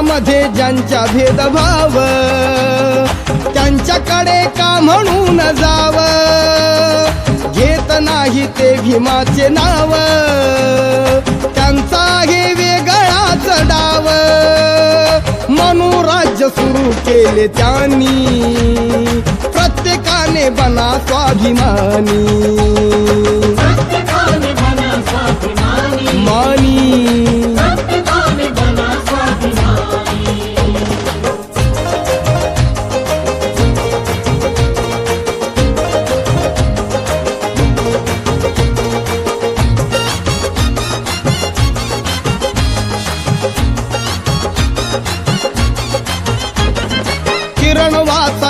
मध्ये ज्यांच्या भेदभाव त्यांच्याकडे का म्हणून जाव? घेत नाही ते भीमाचे नाव त्यांचा हे वेगळाच डाव. राज्य सुरू केले त्यांनी प्रत्येकाने बना स्वाभिमानी.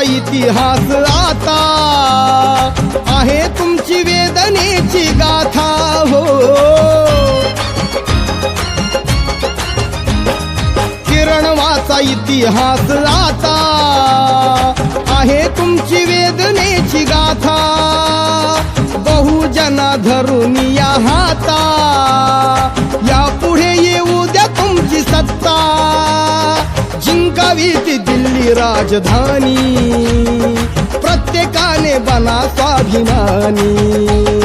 इतिहास आता आहे तुमची वेदनेची गाथा हो. किरणवाचा इतिहास आता आहे तुमची वेदनेची गाथा. बहुजना धरून या हाता या पुढे येऊ द्या तुमची सत्ता. जिंकावी राजधानी प्रत्येकाने बना स्वाभिमानी.